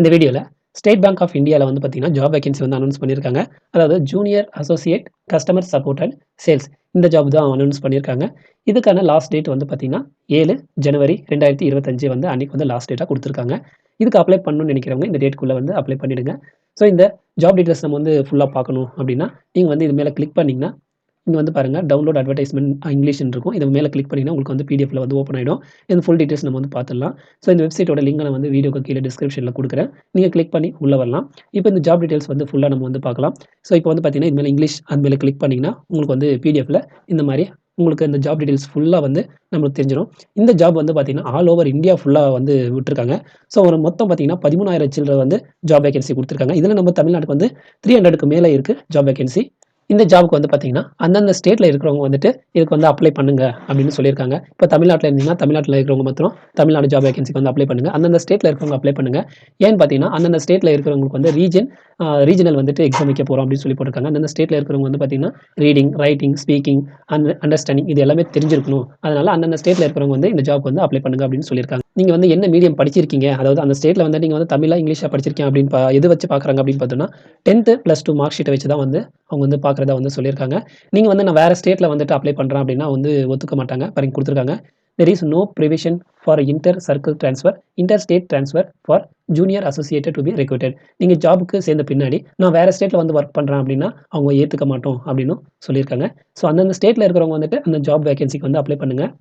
இந்த வீடியோவில் state bank of இந்தியாவில் வந்து பார்த்தீங்கன்னா ஜாப் வேகன்சி வந்து அனௌன்ஸ் பண்ணியிருக்காங்க அதாவது junior associate customer support and sales இந்த ஜாப் தான் அனௌன்ஸ் பண்ணியிருக்காங்க இதுக்கான லாஸ்ட் டேட் வந்து பார்த்தீங்கன்னா ஏழு ஜனவரி ரெண்டாயிரத்தி இருபத்தஞ்சு வந்து அன்றைக்கி வந்து லாஸ்ட் டேட்டாக கொடுத்துருக்காங்க. இதுக்கு அப்ளை பண்ணணும்னு நினைக்கிறவங்க இந்த டேட்குள்ளே வந்து அப்ளை பண்ணிவிடுங்க ஸோ இந்த ஜாப் டீட்டெயில்ஸ் நம்ம வந்து ஃபுல்லாக பார்க்கணும் அப்படின்னா நீங்கள் வந்து இது மேலே கிளிக் பண்ணிங்கன்னா இங்கே வந்து பாருங்கள் டவுன்லோட் அட்வர்டைஸ்மெண்ட் இங்கிலீஷ்னு இருக்கும். இது மேலே கிளிக் பண்ணிங்கன்னா உங்களுக்கு வந்து பிடிஎஃப்ல வந்து ஓப்பன் ஆகிடும் இந்த ஃபுல் டீட்டெயில்ஸ் நம்ம வந்து பார்த்துடலாம் ஸோ இந்த வெப்சைட்டோட லிங்க் நான் வந்து வீடியோக்கு கீழே டிஸ்கிரிப்ஷனில் கொடுக்குறேன். நீங்கள் கிளிக் பண்ணி உள்ளே வரலாம். இப்போ இந்த ஜாப் டீட்டெயில்ஸ் வந்து ஃபுல்லாக நம்ம வந்து பார்க்கலாம் ஸோ இப்போ வந்து பார்த்தீங்கன்னா இது மேலே இங்கிலீஷ் அது மேலே கிளிக் பண்ணிங்கன்னா உங்களுக்கு வந்து பிடிஎஃப்ல இந்த மாதிரி உங்களுக்கு இந்த ஜாப் டீட்டெயில்ஸ் ஃபுல்லாக வந்து நம்மளுக்கு தெரிஞ்சிடும் இந்த ஜாப் வந்து பார்த்தீங்கன்னா ஆல் ஓவர் இந்தியா ஃபுல்லாக வந்து விட்டுருக்காங்க. ஸோ ஒரு மொத்தம் பார்த்தீங்கன்னா பதிமூணாயிரம் சில்லரை வந்து ஜாப் வேகன்சி கொடுத்துருக்காங்க. இதில் நம்ம தமிழ்நாட்டுக்கு வந்து த்ரீ ஹண்ட்ரடுக்கு மேலே இருக்குது ஜாப் வேகன்சி இந்த ஜாபுக்கு வந்து பார்த்தீங்கன்னா அந்தந்த ஸ்டேட்டில் இருக்கிறவங்க வந்துட்டு இதுக்கு வந்து அப்ளை பண்ணுங்க அப்படின்னு சொல்லியிருக்காங்க. இப்போ தமிழ்நாட்டில் இருந்தீங்கன்னா தமிழ்நாட்டில் இருக்கிறவங்க மாத்திரம் தமிழ்நாடு ஜாப் வேகன்சிக்கு வந்து அப்ளை பண்ணுங்க. அந்தந்த ஸ்டேட்டில் இருக்கிறவங்க அப்ளை பண்ணுங்க. ஏன்னு பார்த்தீங்கன்னா அந்தந்த ஸ்டேட்டில் இருக்கிறவங்களுக்கு வந்து ரீஜன் ரீஜனல் வந்துட்டு எக்ஸாம் வைக்க போகிறோம் அப்படின்னு சொல்லி போட்டிருக்காங்க. அந்தந்த ஸ்டேட்டில் இருக்கிறவங்க வந்து பார்த்தீங்கன்னா reading writing speaking and understanding இது எல்லாமே தெரிஞ்சிருக்கணும். அதனால அந்தந்த ஸ்டேட்டில் இருக்கிறவங்க வந்து இந்த ஜாப் வந்து அப்ளை பண்ணுங்க அப்படின்னு சொல்லியிருக்காங்க. நீங்கள் வந்து என்ன மீடியம் படிச்சிருக்கீங்க? அதாவது அந்த ஸ்டேட்டில் வந்து நீங்கள் வந்து தமிழா இங்கிலீஷாக படிச்சிருக்கீங்க அப்படின்னு பா எது வச்சு பார்க்குறாங்க அப்படின்னு பார்த்தோன்னா டென்த்து ப்ளஸ் டூ மார்க் ஷீட்டை வச்சு தான் வந்து அவங்க வந்து பார்க்குறதா வந்து சொல்லியிருக்காங்க. நீங்கள் வந்து நான் வேறு ஸ்டேட்டில் வந்துட்டு அப்ளை பண்ணுறேன் அப்படின்னா வந்து ஒத்துக்க மாட்டாங்க. பாருங்க கொடுத்துருக்காங்க. There is no provision for inter circle transfer inter state transfer for junior associated to be recruited நீங்கள் ஜாபுக்கு சேர்ந்த பின்னாடி நான் வேறு ஸ்டேட்டில் வந்து ஒர்க் பண்ணுறேன் அப்படின்னா அவங்க ஏற்றுக்க மாட்டோம் அப்படின்னு சொல்லியிருக்காங்க. ஸோ அந்தந்த ஸ்டேட்டில் இருக்கிறவங்க வந்துட்டு அந்த ஜாப் வேகன்சிக்கு வந்து அப்ளை பண்ணுங்கள்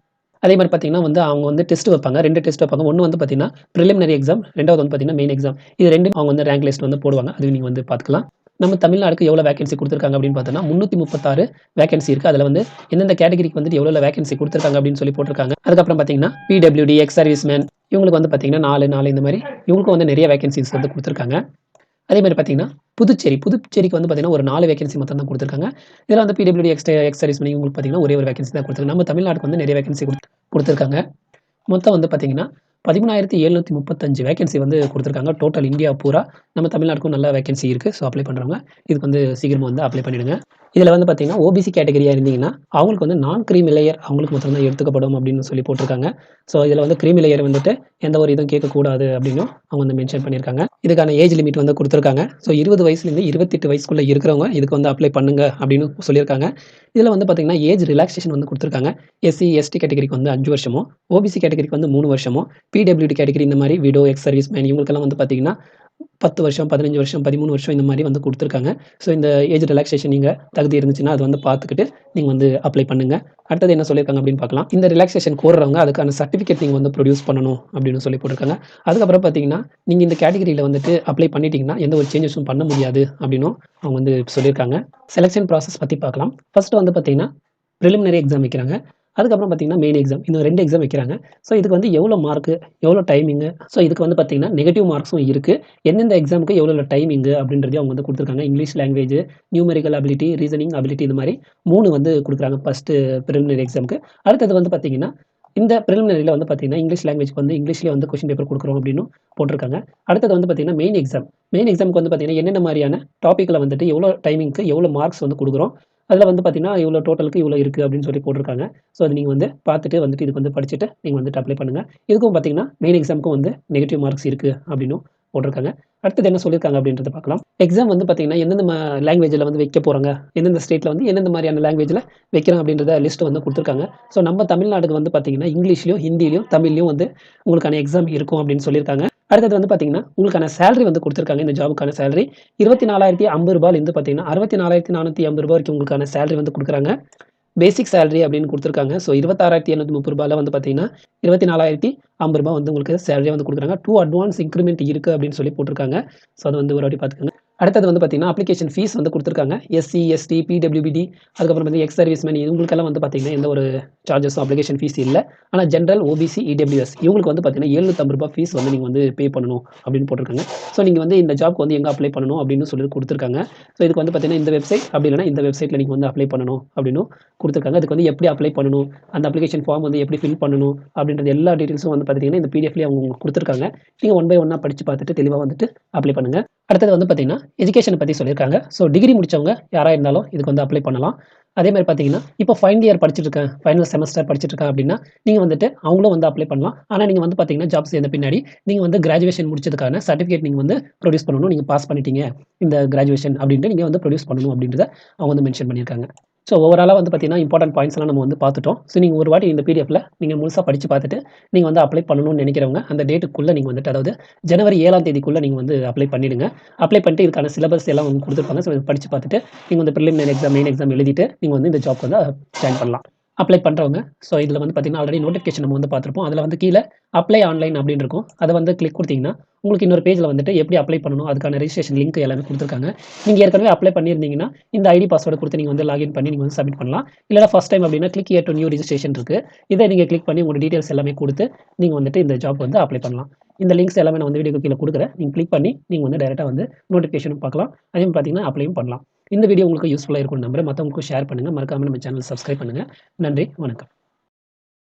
அதே மாதிரி பார்த்தீங்கன்னா வந்து அவங்க வந்து டெஸ்ட் வைப்பாங்க. ரெண்டு டெஸ்ட் வைப்பாங்க. ஒன்று வந்து பார்த்தீங்கன்னா ப்ரிலிமினரி எக்ஸாம் ரெண்டாவது வந்து பார்த்தீங்கன்னா மெயின் எக்ஸாம் இது ரெண்டும் அவங்க வந்து ரேங்க் லிஸ்ட் வந்து போடுவாங்க. அது நீங்கள் வந்து பார்த்துக்கலாம். நம்ம தமிழ்நாடுக்கு எவ்வளோ வேகன்சி கொடுத்துருக்காங்க அப்படின்னு பார்த்தோன்னா முந்நூற்றி முப்பத்தாறு வேகன்சி இருக்குது அதில் வந்து எந்தெந்த கேட்டகரிக்கு வந்துட்டு எவ்வளோ வேகன்சி கொடுத்துருக்காங்க அப்படின்னு சொல்லி போட்டிருக்காங்க. அதுக்கப்புறம் பார்த்தீங்கன்னா பிடபிள்யூடி எக்ஸ் சர்வீஸ் மேன் இவங்களுக்கு வந்து பார்த்தீங்கன்னா நாலு நாலு இந்த மாதிரி இவங்களுக்கும் வந்து நிறைய வேகன்சிஸ் வந்து கொடுத்துருக்காங்க. அதே மாதிரி பார்த்தீங்கன்னா புதுச்சேரி புதுச்சேரிக்கு வந்து பார்த்தீங்கன்னா ஒரு நாலு வேகன்சி மொத்தம் தான் கொடுத்துருக்காங்க. இதில் வந்து பிடபிள்யூடி எக்ஸ் எக்ஸ் சர்வீஸ் பண்ணி உங்களுக்கு பார்த்தீங்கன்னா ஒரே ஒரு வேகன்சி தான் கொடுத்துருக்காங்க. நம்ம தமிழ்நாட்டுக்கு வந்து நிறைய வேகன்சி கொடுத்துருக்காங்க. மொத்தம் வந்து பார்த்தீங்கன்னா பதிமூணாயிரத்தி எழுநூற்றி முப்பத்தஞ்சு வேகன்சி வந்து கொடுத்துருக்காங்க. டோட்டல் இந்தியா பூரா நம்ம தமிழ்நாட்டுக்கும் நல்ல வேகன்சி இருக்குது ஸோ அப்ளை பண்ணுறவங்க இதுக்கு வந்து சீக்கிரமாக வந்து அப்ளை பண்ணிவிடுங்க இதில் வந்து பார்த்தீங்கன்னா ஓபிசி கேட்டகரியாக இருந்தீங்கன்னா அவங்களுக்கு வந்து நான் கிரீமி லேயர் அவங்களுக்கு மட்டும் தான் எடுத்துக்கப்படும் அப்படின்னு சொல்லி போட்டிருக்காங்க. ஸோ இதில் வந்து கிரீமி லேயர் வந்துட்டு எந்த ஒரு இதுவும் கேட்கக்கூடாது அப்படின்னும் அவங்க வந்து மென்ஷன் பண்ணியிருக்காங்க. இதுக்கான ஏஜ் லிமிட் வந்து கொடுத்துருக்காங்க. ஸோ இருபது வயசுலேருந்து இருபத்தெட்டு வயசுக்குள்ளே இருக்கிறவங்க இதுக்கு வந்து அப்ளை பண்ணுங்க அப்படின்னு சொல்லியிருக்காங்க. இதில் வந்து பார்த்தீங்கன்னா ஏஜ் ரிலாக்ஸேஷன் வந்து கொடுத்துருக்காங்க. எஸ்சி எஸ்டி கேட்டகரிக்கு வந்து அஞ்சு வருஷமோ ஓபிசி கேட்டகரிக்கு வந்து மூணு வருஷமோ பிடபிள்யூடி கேட்டகரி இந்த மாதிரி விடோ எக்ஸ் சர்வீஸ் மேன் இவங்களுக்கெல்லாம் வந்து பார்த்தீங்கன்னா பத்து வருஷம் பதினஞ்சு வருஷம் பதிமூணு வருஷம் இந்த மாதிரி வந்து கொடுத்துருக்காங்க. ஸோ இந்த ஏஜ் ரிலாக்ஸேஷன் நீங்கள் தகுதி இருந்துச்சுன்னா அது வந்து பார்த்துக்கிட்டு நீங்கள் வந்து அப்ளை பண்ணுங்கள் அடுத்தது என்ன சொல்லியிருக்காங்க அப்படின்னு பார்க்கலாம். இந்த ரிலாக்ஸேஷன் கோர்றவங்க அதுக்கான சர்டிஃபிகேட் நீங்கள் வந்து ப்ரொடியூஸ் பண்ணணும் அப்படின்னு சொல்லி போட்டிருக்காங்க. அதுக்கப்புறம் பார்த்தீங்கன்னா நீங்கள் இந்த கேட்டகரியில் வந்துட்டு அப்ளை பண்ணிட்டீங்கன்னா எந்த ஒரு சேஞ்சஸும் பண்ண முடியாது அப்படின்னும் அவங்க வந்து சொல்லியிருக்காங்க. செலெக்ஷன் ப்ராசஸ் பற்றி பார்க்கலாம். ஃபர்ஸ்ட் வந்து பார்த்தீங்கன்னா ப்ரிலிமினரி எக்ஸாம் வைக்கிறாங்க. அதுக்கப்புறம் பார்த்தீங்கன்னா மெயின் எக்ஸாம் இந்த ரெண்டு எக்ஸாம் வைக்கிறாங்க. ஸோ இதுக்கு வந்து எவ்வளோ மார்க்கு எவ்வளோ டைமிங்கு ஸோ இதுக்கு வந்து பார்த்திங்கன்னா நெகட்டிவ் மார்க்ஸும் இருக்குது எந்தெந்த எக்ஸாமுக்கு எவ்வளோ டைமிங்கு அப்படின்றதையும் அவங்க வந்து கொடுத்துருக்காங்க. English language numerical ability reasoning ability இந்த மாதிரி மூணு வந்து கொடுக்குறாங்க ஃபஸ்ட்டு ப்ரிலிமினரி எக்ஸாமுக்கு அடுத்தது வந்து பார்த்தீங்கன்னா இந்த ப்ரிலிமினரியில் வந்து பார்த்தீங்கன்னா இங்கிலீஷ் லாங்குவேஜ்க்கு வந்து இங்கிலீஷ்லேயே வந்து கொஸ்டின் பேப்பர் கொடுக்குறோம் அப்படின்னு போட்டிருக்காங்க. அடுத்தது வந்து பார்த்தீங்கன்னா மெயின் எக்ஸாம் மெயின் எக்ஸாமுக்கு வந்து பார்த்தீங்கன்னா என்னென்ன மாதிரியான டாப்பிக்கில் வந்துட்டு எவ்வளோ டைமிங்க்கு எவ்வளோ மார்க்ஸ் வந்து கொடுக்குறோம்? அதில் வந்து பார்த்தீங்கன்னா இவ்வளோ டோட்டலுக்கு இவ்வளோ இருக்குது அப்படின்னு சொல்லி போட்டிருக்காங்க. ஸோ அது நீங்கள் வந்து பார்த்துட்டு வந்துட்டு இதுக்கு வந்து படிச்சுட்டு நீங்கள் வந்துட்டு அப்ளை பண்ணுங்கள் இதுக்கும் பார்த்தீங்கன்னா மெயின் எக்ஸாமுக்கும் வந்து நெகட்டிவ் மார்க்ஸ் இருக்குது அப்படின்னும் போட்டிருக்காங்க. அடுத்தது என்ன சொல்லியிருக்காங்க அப்படின்றத பார்க்கலாம். எக்ஸாம் வந்து பார்த்தீங்கன்னா எந்தெந்த லாங்குவேஜில் வந்து வைக்க போகிறாங்க எந்தெந்த ஸ்டேட்டில் வந்து எந்தெந்த மாதிரியான லாங்குவேஜில் வைக்கிறோம் அப்படின்றத லிஸ்ட் வந்து கொடுத்துருக்காங்க. ஸோ நம்ம தமிழ்நாடுக்கு வந்து பார்த்தீங்கன்னா இங்கிலீஷ்லையும் ஹிந்திலையும் தமிழ்லையும் வந்து உங்களுக்கான எக்ஸாம் இருக்கும் அப்படின்னு சொல்லியிருக்காங்க. அடுத்தது வந்து பார்த்தீங்கன்னா உங்களுக்கான சேலரி வந்து கொடுத்துருக்காங்க இந்த ஜாபுக்கான சேலரி இருபத்தி நாலாயிரத்தி ஐம்பது ரூபாயிலிருந்து பார்த்தீங்கன்னா அறுபத்தி நாலாயிரத்தி நானூற்றி ஐம்பது ரூபா வரைக்கும் உங்களுக்கான சேலரி வந்து கொடுக்குறாங்க. பேசிக் சேலரி அப்படின்னு கொடுத்துருக்காங்க. ஸோ இருபத்தாறாயிரத்தி எண்ணூற்றி முப்பது ரூபாயில் வந்து பார்த்தீங்கன்னா இருபத்தி நாலாயிரத்தி ஐம்பது ரூபா வந்து உங்களுக்கு சேலரி வந்து கொடுக்குறாங்க. டூ அட்வான்ஸ் இன்க்ரிமெண்ட் இருக்குது அப்படின்னு சொல்லி போட்டிருக்காங்க. ஸோ அது வந்து ஒரு வாட்டி பார்த்துக்கோங்க. அடுத்தது வந்து பார்த்தீங்கன்னா அப்ளிகேஷன் ஃபீஸ் வந்து கொடுத்துருக்காங்க. எஸ்சி எஸ்டி பிடபிள்யூபிடி அதுக்கப்புறம் வந்து எக்ஸ் சர்வீஸ் மேன் இவங்களுக்கெல்லாம் வந்து பார்த்தீங்கன்னா எந்த ஒரு சார்ஜஸும் அப்ளிகேஷன் ஃபீஸ் இல்லை. ஆனால் ஜென்ரல் ஓபிசி இடபிள்யூஎஸ் இவங்களுக்கு வந்து பார்த்தீங்கன்னா எழுநூத்தம்பது ரூபாய் ஃபீஸ் வந்து நீங்கள் வந்து பே பண்ணணும் அப்படின்னு போட்டிருக்காங்க. ஸோ நீங்கள் வந்து இந்த ஜாப்க்கு வந்து எங்கே அப்ளை பண்ணணும் அப்படின்னு சொல்லி கொடுத்துருக்காங்க. ஸோ இதுக்கு வந்து பார்த்திங்கன்னா இந்த வெப்சைட் அப்படி இல்லைனா இந்த வெப்சைட்டில் நீங்கள் வந்து அப்ளை பண்ணணும் அப்படின்னு கொடுத்துருக்காங்க. அதுக்கு வந்து எப்படி அப்ளை பண்ணணும் அந்த அப்ளிகேஷன் ஃபார்ம் வந்து எப்படி ஃபில் பண்ணணும் அப்படின்றது எல்லா டீட்டெயில்ஸும் வந்து பார்த்தீங்கன்னா இந்த பிடிஎஃப்லேயே அவங்க கொடுத்துருக்காங்க. நீங்கள் ஒன் பை ஒன்னாக படித்து பார்த்துட்டு தெளிவாக வந்துட்டு அப்ளை பண்ணுங்கள் அடுத்தது வந்து பார்த்தீங்கன்னா எஜுகேஷனை பற்றி சொல்லியிருக்காங்க. ஸோ டிகிரி முடிச்சவங்க யாராக இருந்தாலும் இதுக்கு வந்து அப்ளை பண்ணலாம். அதே மாதிரி பார்த்தீங்கன்னா இப்போ ஃபைனல் இயர் படிச்சிருக்கேன் ஃபைனல் செமஸ்டர் படிச்சிருக்கேன் அப்படின்னா நீங்கள் வந்துட்டு அவங்களும் வந்து அப்ளை பண்ணலாம். ஆனால் நீங்கள் வந்து பார்த்தீங்கன்னா ஜாப் சேர்ந்த பின்னாடி நீங்கள் வந்து கிராஜுவேஷன் முடிச்சதுக்கான சர்டிஃபிகேட் நீங்கள் வந்து ப்ரொடியூஸ் பண்ணணும். நீங்கள் பாஸ் பண்ணிட்டீங்க. இந்த கிராஜுவேஷன் அப்படின்ட்டு நீங்கள் வந்து ப்ரொடியூஸ் பண்ணணும் அப்படின்றத அவங்க வந்து மென்ஷன் பண்ணியிருக்காங்க. ஸோ ஓவராலாக வந்து பார்த்தீங்கன்னா இம்பார்ட்டன்ட் பாயிண்ட்ஸ்லாம் நம்ம வந்து பார்த்துட்டோம். ஸோ நீங்கள் ஒரு வாட்டி இந்த பிடிஎஃப்பில் நீங்கள் முழுசாக படித்து பார்த்துட்டு நீங்கள் வந்து அப்ளை பண்ணணும்னு நினைக்கிறவங்க அந்த டேட்டுக்குள்ளே நீங்கள் வந்துட்டு அதாவது ஜனவரி ஏழாம் தேதிக்குள்ளே நீங்கள் வந்து அப்ளை பண்ணிடுங்க. அப்ளை பண்ணிட்டு இதுக்கான சிலபஸ் எல்லாம் வந்து கொடுத்துருப்பாங்க. ஸோ படித்து பார்த்துட்டு நீங்கள் வந்து ப்ரிலிமினரி எக்ஸாம் மெயின் எக்ஸாம் எழுதிட்டு நீங்கள் வந்து இந்த ஜாப் வந்து ஜாயின் பண்ணலாம். அப்ளை பண்ணுறவங்க ஸோ இதில் வந்து பார்த்தீங்கன்னா ஆல்ரெடி நோட்டிஃபிகேஷன் நம்ம வந்து பார்த்துருப்போம். அதில் வந்து கீழே அப்ளை ஆன்லைன் அப்படின்னு இருக்கும். அதை வந்து கிளிக் கொடுத்தீங்கன்னா உங்களுக்கு இன்னொரு பேஜில் வந்துட்டு எப்படி அப்ளை பண்ணணும் அதுக்கான ரெஜிஸ்ட்ரேஷன் லிங்க் எல்லாமே கொடுத்துருக்காங்க. நீங்கள் ஏற்கனவே அப்ளை பண்ணியிருந்தீங்கன்னா இந்த ஐடி பாஸ்வேர்டு கொடுத்து நீங்கள் வந்து லாகின் பண்ணி நீங்கள் வந்து சப்மிட் பண்ணலாம். இல்லைனா ஃபஸ்ட் டைம் அப்படின்னா click A to new registration இருக்குது இதை நீங்கள் கிளிக் பண்ணி உங்களோட டீட்டெயில்ஸ் எல்லாமே கொடுத்து நீங்கள் வந்துட்டு இந்த ஜாப் வந்து அப்ளை பண்ணலாம். இந்த லிங்க்ஸ் எல்லாமே நான் வந்து வீடியோ கீழே கொடுக்குறேன். நீங்கள் கிளிக் பண்ணி நீங்கள் வந்து டேரெக்டாக வந்து நோட்டிஃபிகேஷனும் பார்க்கலாம். அதே மாதிரி பார்த்தீங்கன்னா அப்ளையும் பண்ணலாம். இந்த வீடியோ உங்களுக்கு யூஸ்ஃபுல்லாக இருக்கும் நம்புறேன். மற்றவங்களுக்கும் ஷேர் பண்ணுங்கள் மறக்காமல் நம்ம சேனல் சப்ஸ்கிரைப் பண்ணுங்கள் நன்றி. வணக்கம்.